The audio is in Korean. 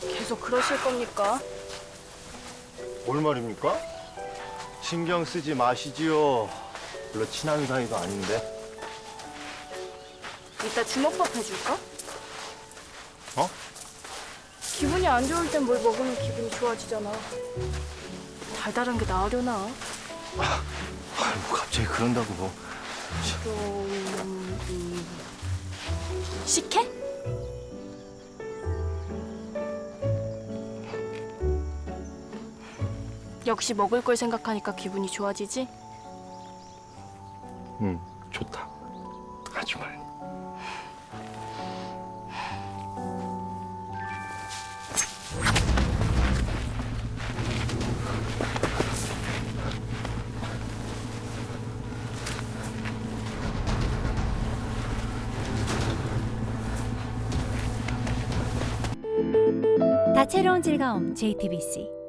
계속 그러실 겁니까? 뭘 말입니까? 신경 쓰지 마시지요. 별로 친한 사이도 아닌데. 이따 주먹밥 해줄까? 어? 기분이 안 좋을 땐 뭘 먹으면 기분이 좋아지잖아. 달달한 게 나으려나? 아이고, 갑자기 그런다고. 좀... 음... 식혜? 역시 먹을 걸 생각하니까 기분이 좋아지지? 응, 좋다. 하지 말. 다채로운 즐거움 JTBC